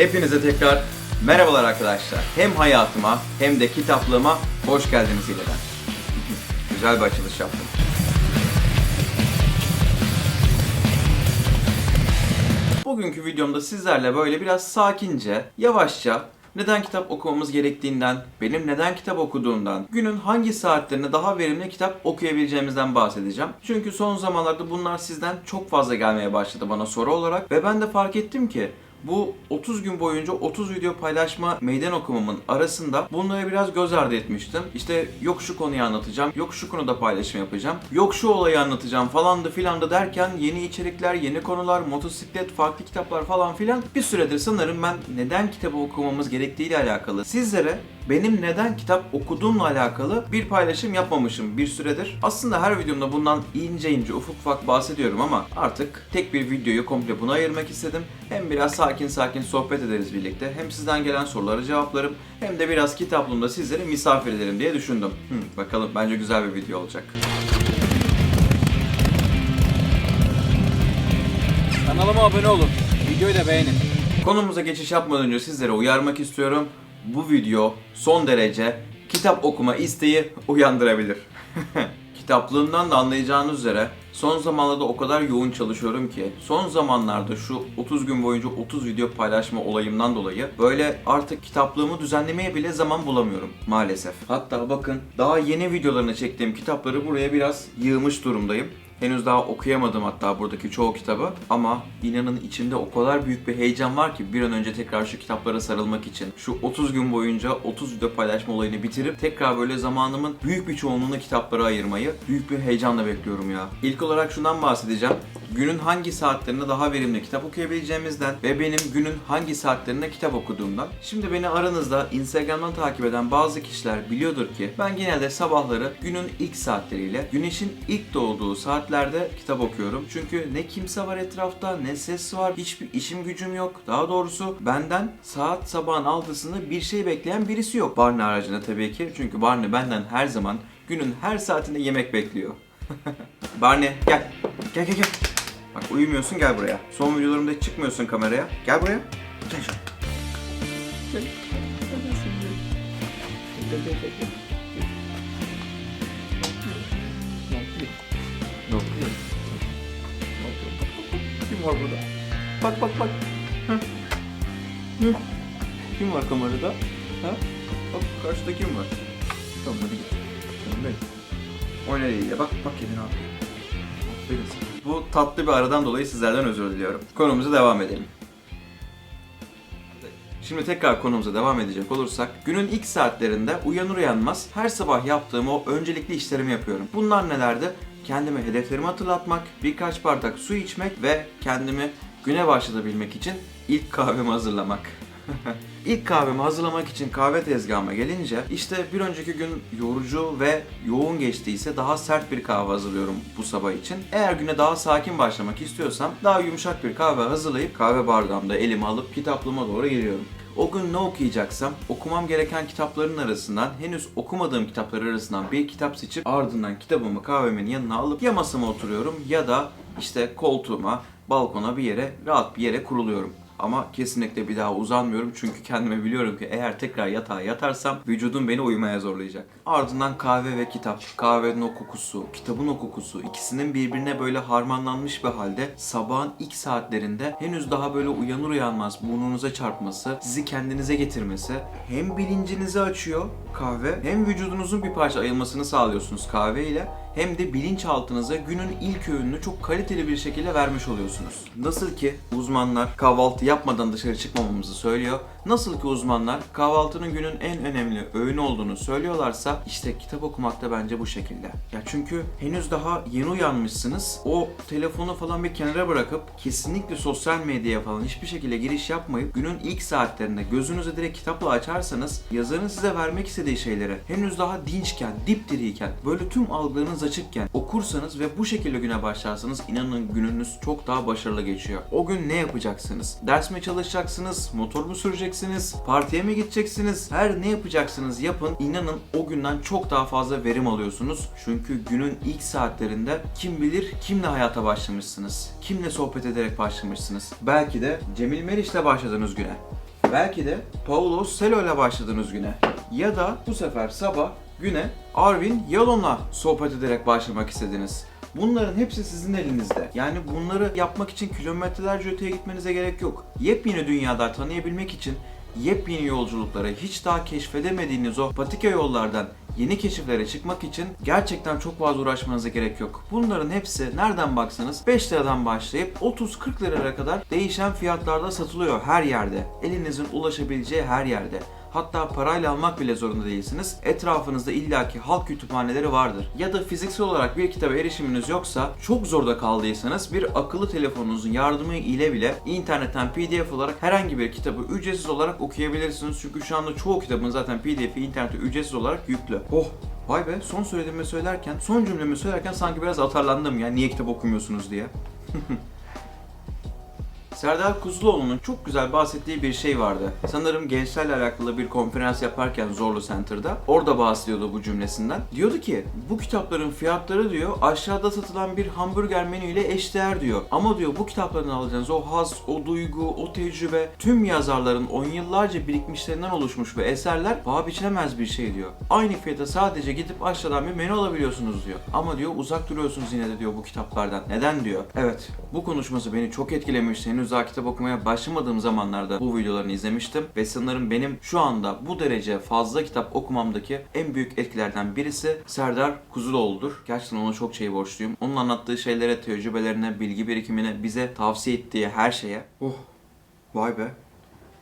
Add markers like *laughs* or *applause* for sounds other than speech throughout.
Hepinize tekrar merhabalar arkadaşlar. Hem hayatıma hem de kitaplığıma hoş geldiniz yeniden. Güzel bir açılış yaptım. Bugünkü videomda sizlerle böyle biraz sakince, yavaşça neden kitap okumamız gerektiğinden, benim neden kitap okuduğumdan, günün hangi saatlerinde daha verimli kitap okuyabileceğimizden bahsedeceğim. Çünkü son zamanlarda bunlar sizden çok fazla gelmeye başladı bana soru olarak ve ben de fark ettim ki bu 30 gün boyunca 30 video paylaşma meydan okumamın arasında bunları biraz göz ardı etmiştim. İşte yok şu konuyu anlatacağım, yok şu konuda paylaşım yapacağım, yok şu olayı anlatacağım falan da filan da derken yeni içerikler, yeni konular, motosiklet, farklı kitaplar falan filan bir süredir sanırım ben neden kitabı okumamız gerektiğiyle alakalı sizlere benim neden kitap okuduğumla alakalı bir paylaşım yapmamışım bir süredir. Aslında her videomda bundan ince ince ufak ufak bahsediyorum ama artık tek bir videoyu komple buna ayırmak istedim. Hem biraz sakin sakin sohbet ederiz birlikte. Hem sizden gelen soruları cevaplarım hem de biraz kitaplığımda sizleri misafir ederim diye düşündüm. Hı, bakalım bence güzel bir video olacak. Kanalıma abone olun. Videoyu da beğenin. Konumuza geçiş yapmadan önce sizlere uyarmak istiyorum. Bu video son derece kitap okuma isteği uyandırabilir. *laughs* Kitaplığımdan da anlayacağınız üzere son zamanlarda o kadar yoğun çalışıyorum ki son zamanlarda şu 30 gün boyunca 30 video paylaşma olayımdan dolayı böyle artık kitaplığımı düzenlemeye bile zaman bulamıyorum maalesef. Hatta bakın daha yeni videolarını çektiğim kitapları buraya biraz yığmış durumdayım. Henüz daha okuyamadım hatta buradaki çoğu kitabı ama inanın içimde o kadar büyük bir heyecan var ki bir an önce tekrar şu kitaplara sarılmak için şu 30 gün boyunca 30 video paylaşma olayını bitirip tekrar böyle zamanımın büyük bir çoğunluğunu kitaplara ayırmayı büyük bir heyecanla bekliyorum ya. İlk olarak şundan bahsedeceğim. Günün hangi saatlerinde daha verimli kitap okuyabileceğimizden ve benim günün hangi saatlerinde kitap okuduğumdan. Şimdi beni aranızda Instagram'dan takip eden bazı kişiler biliyordur ki ben genelde sabahları günün ilk saatleriyle güneşin ilk doğduğu saatlerde kitap okuyorum. Çünkü ne kimse var etrafta ne ses var hiçbir işim gücüm yok. Daha doğrusu benden saat sabahın altısında bir şey bekleyen birisi yok. Barney aracında tabii ki çünkü Barney benden her zaman günün her saatinde yemek bekliyor. *laughs* Barney gel. Gel gel gel. Uyumuyorsun gel buraya. Son videolarımda hiç çıkmıyorsun kameraya. Gel buraya. Gel. Kim var burada? Bak bak bak. Kim var kamerada? Ha? Bak karşıda kim var? Tamam hadi git. Tamam benim. O nereye? Bak bak yedin abi. Aferin sana. Bu tatlı bir aradan dolayı sizlerden özür diliyorum. Konumuza devam edelim. Şimdi tekrar konumuza devam edecek olursak, günün ilk saatlerinde uyanır uyanmaz her sabah yaptığım o öncelikli işlerimi yapıyorum. Bunlar nelerdi? Kendime hedeflerimi hatırlatmak, birkaç bardak su içmek ve kendimi güne başlatabilmek için ilk kahvemi hazırlamak. *laughs* İlk kahvemi hazırlamak için kahve tezgahıma gelince işte bir önceki gün yorucu ve yoğun geçtiyse daha sert bir kahve hazırlıyorum bu sabah için. Eğer güne daha sakin başlamak istiyorsam daha yumuşak bir kahve hazırlayıp kahve bardağımda elime alıp kitaplığıma doğru geliyorum. O gün ne okuyacaksam okumam gereken kitapların arasından henüz okumadığım kitaplar arasından bir kitap seçip ardından kitabımı kahvemin yanına alıp ya masama oturuyorum ya da işte koltuğuma, balkona bir yere, rahat bir yere kuruluyorum. Ama kesinlikle bir daha uzanmıyorum. Çünkü kendime biliyorum ki eğer tekrar yatağa yatarsam vücudum beni uyumaya zorlayacak. Ardından kahve ve kitap, kahvenin o kokusu, kitabın o kokusu ikisinin birbirine böyle harmanlanmış bir halde sabahın ilk saatlerinde henüz daha böyle uyanır uyanmaz burnunuza çarpması, sizi kendinize getirmesi hem bilincinizi açıyor kahve hem vücudunuzun bir parça ayılmasını sağlıyorsunuz kahve ile hem de bilinçaltınıza günün ilk öğününü çok kaliteli bir şekilde vermiş oluyorsunuz. Nasıl ki uzmanlar kahvaltı yapmadan dışarı çıkmamamızı söylüyor. Nasıl ki uzmanlar kahvaltının günün en önemli öğünü olduğunu söylüyorlarsa işte kitap okumak da bence bu şekilde. Ya çünkü henüz daha yeni uyanmışsınız. O telefonu falan bir kenara bırakıp kesinlikle sosyal medyaya falan hiçbir şekilde giriş yapmayıp günün ilk saatlerinde gözünüzü direkt kitapla açarsanız yazarın size vermek istediği şeylere henüz daha dinçken, dipdiriyken, böyle tüm algılarınız açıkken okursanız ve bu şekilde güne başlarsanız inanın gününüz çok daha başarılı geçiyor. O gün ne yapacaksınız? Ders mi çalışacaksınız? Motor mu süreceksiniz? Partiye mi gideceksiniz? Her ne yapacaksınız yapın. İnanın o günden çok daha fazla verim alıyorsunuz. Çünkü günün ilk saatlerinde kim bilir kimle hayata başlamışsınız? Kimle sohbet ederek başlamışsınız? Belki de Cemil Meriç'le başladınız güne. Belki de Paulo Selo ile başladığınız güne ya da bu sefer sabah güne Arvin Yalon'la sohbet ederek başlamak istediniz. Bunların hepsi sizin elinizde. Yani bunları yapmak için kilometrelerce öteye gitmenize gerek yok. Yepyeni dünyada tanıyabilmek için yepyeni yolculuklara, hiç daha keşfedemediğiniz o patika yollardan yeni keşiflere çıkmak için gerçekten çok fazla uğraşmanıza gerek yok. Bunların hepsi nereden baksanız 5 liradan başlayıp 30-40 liraya kadar değişen fiyatlarda satılıyor her yerde. Elinizin ulaşabileceği her yerde. Hatta parayla almak bile zorunda değilsiniz. Etrafınızda illaki halk kütüphaneleri vardır. Ya da fiziksel olarak bir kitaba erişiminiz yoksa, çok zorda kaldıysanız bir akıllı telefonunuzun yardımı ile bile internetten PDF olarak herhangi bir kitabı ücretsiz olarak okuyabilirsiniz. Çünkü şu anda çoğu kitabın zaten PDF'i internete ücretsiz olarak yüklü. Oh Vay be son söylediğimi söylerken, son cümlemi söylerken sanki biraz atarlandım ya niye kitap okumuyorsunuz diye. *laughs* Serdar Kuzuloğlu'nun çok güzel bahsettiği bir şey vardı. Sanırım gençlerle alakalı bir konferans yaparken Zorlu Center'da orada bahsediyordu bu cümlesinden. Diyordu ki bu kitapların fiyatları diyor aşağıda satılan bir hamburger menüyle eşdeğer diyor. Ama diyor bu kitaplardan alacağınız o haz, o duygu, o tecrübe tüm yazarların on yıllarca birikmişlerinden oluşmuş ve eserler paha biçilemez bir şey diyor. Aynı fiyata sadece gidip aşağıdan bir menü alabiliyorsunuz diyor. Ama diyor uzak duruyorsunuz yine de diyor bu kitaplardan. Neden diyor? Evet bu konuşması beni çok etkilemişti. Henüz daha kitap okumaya başlamadığım zamanlarda bu videolarını izlemiştim ve sanırım benim şu anda bu derece fazla kitap okumamdaki en büyük etkilerden birisi Serdar Kuzuloğlu'dur. Gerçekten ona çok şey borçluyum. Onun anlattığı şeylere, tecrübelerine, bilgi birikimine, bize tavsiye ettiği her şeye. Oh, vay be.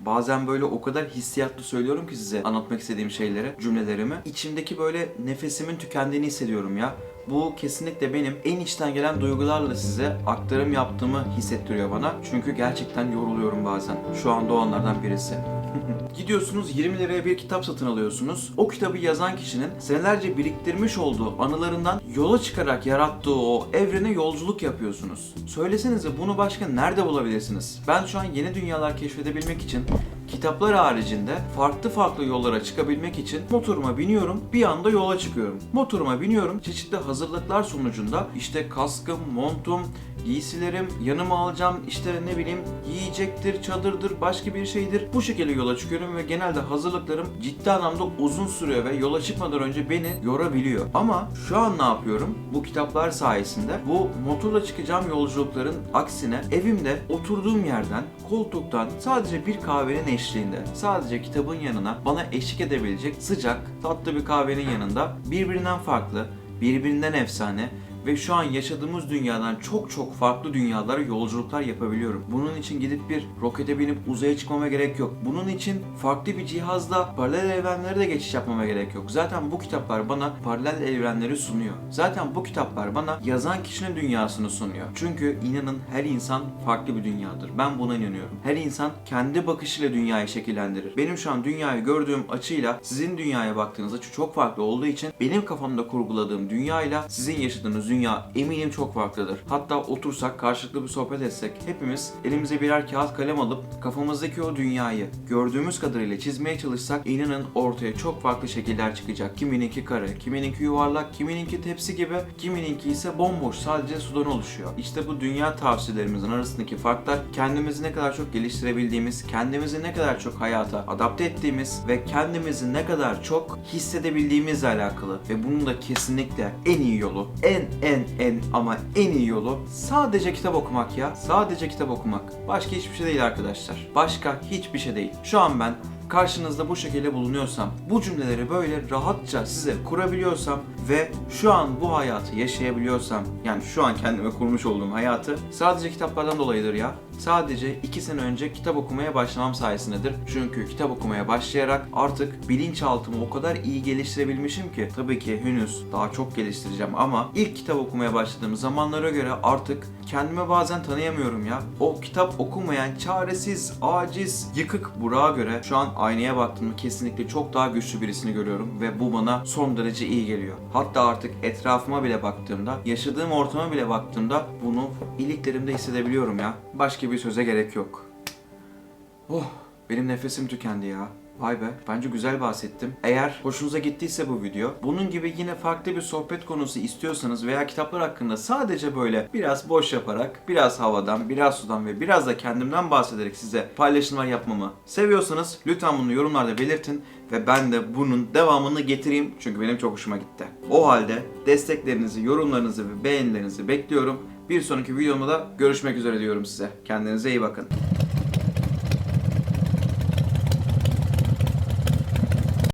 Bazen böyle o kadar hissiyatlı söylüyorum ki size anlatmak istediğim şeyleri, cümlelerimi. İçimdeki böyle nefesimin tükendiğini hissediyorum ya. Bu kesinlikle benim en içten gelen duygularla size aktarım yaptığımı hissettiriyor bana. Çünkü gerçekten yoruluyorum bazen. Şu anda o anlardan birisi. *laughs* Gidiyorsunuz 20 liraya bir kitap satın alıyorsunuz. O kitabı yazan kişinin senelerce biriktirmiş olduğu anılarından yola çıkarak yarattığı o evrene yolculuk yapıyorsunuz. Söylesenize bunu başka nerede bulabilirsiniz? Ben şu an yeni dünyalar keşfedebilmek için kitaplar haricinde farklı farklı yollara çıkabilmek için motoruma biniyorum, bir anda yola çıkıyorum. Motoruma biniyorum, çeşitli hazırlıklar sonucunda işte kaskım, montum, giysilerim, yanıma alacağım işte ne bileyim yiyecektir, çadırdır, başka bir şeydir. Bu şekilde yola çıkıyorum ve genelde hazırlıklarım ciddi anlamda uzun sürüyor ve yola çıkmadan önce beni yorabiliyor. Ama şu an ne yapıyorum? Bu kitaplar sayesinde bu motorla çıkacağım yolculukların aksine evimde oturduğum yerden, koltuktan sadece bir kahvenin eşliğinde, sadece kitabın yanına bana eşlik edebilecek sıcak, tatlı bir kahvenin yanında birbirinden farklı, birbirinden efsane ve şu an yaşadığımız dünyadan çok çok farklı dünyalara yolculuklar yapabiliyorum. Bunun için gidip bir rokete binip uzaya çıkmama gerek yok. Bunun için farklı bir cihazla paralel evrenlere de geçiş yapmama gerek yok. Zaten bu kitaplar bana paralel evrenleri sunuyor. Zaten bu kitaplar bana yazan kişinin dünyasını sunuyor. Çünkü inanın her insan farklı bir dünyadır. Ben buna inanıyorum. Her insan kendi bakışıyla dünyayı şekillendirir. Benim şu an dünyayı gördüğüm açıyla sizin dünyaya baktığınız açı çok farklı olduğu için benim kafamda kurguladığım dünyayla sizin yaşadığınız dünya eminim çok farklıdır. Hatta otursak karşılıklı bir sohbet etsek hepimiz elimize birer kağıt kalem alıp kafamızdaki o dünyayı gördüğümüz kadarıyla çizmeye çalışsak inanın ortaya çok farklı şekiller çıkacak. Kimininki kare, kimininki yuvarlak, kimininki tepsi gibi, kimininki ise bomboş sadece sudan oluşuyor. İşte bu dünya tavsiyelerimizin arasındaki farklar kendimizi ne kadar çok geliştirebildiğimiz, kendimizi ne kadar çok hayata adapte ettiğimiz ve kendimizi ne kadar çok hissedebildiğimizle alakalı ve bunun da kesinlikle en iyi yolu, en en en ama en iyi yolu sadece kitap okumak ya. Sadece kitap okumak. Başka hiçbir şey değil arkadaşlar. Başka hiçbir şey değil. Şu an ben karşınızda bu şekilde bulunuyorsam, bu cümleleri böyle rahatça size kurabiliyorsam ve şu an bu hayatı yaşayabiliyorsam, yani şu an kendime kurmuş olduğum hayatı sadece kitaplardan dolayıdır ya. Sadece 2 sene önce kitap okumaya başlamam sayesindedir. Çünkü kitap okumaya başlayarak artık bilinçaltımı o kadar iyi geliştirebilmişim ki tabii ki henüz daha çok geliştireceğim ama ilk kitap okumaya başladığım zamanlara göre artık kendime bazen tanıyamıyorum ya. O kitap okumayan, çaresiz, aciz, yıkık Burak'a göre şu an aynaya baktığımda kesinlikle çok daha güçlü birisini görüyorum ve bu bana son derece iyi geliyor. Hatta artık etrafıma bile baktığımda, yaşadığım ortama bile baktığımda bunu iliklerimde hissedebiliyorum ya. Başka bir söze gerek yok. Oh, benim nefesim tükendi ya. Vay be, bence güzel bahsettim. Eğer hoşunuza gittiyse bu video, bunun gibi yine farklı bir sohbet konusu istiyorsanız veya kitaplar hakkında sadece böyle biraz boş yaparak, biraz havadan, biraz sudan ve biraz da kendimden bahsederek size paylaşımlar yapmamı seviyorsanız lütfen bunu yorumlarda belirtin ve ben de bunun devamını getireyim çünkü benim çok hoşuma gitti. O halde desteklerinizi, yorumlarınızı ve beğenilerinizi bekliyorum. Bir sonraki videomda da görüşmek üzere diyorum size. Kendinize iyi bakın.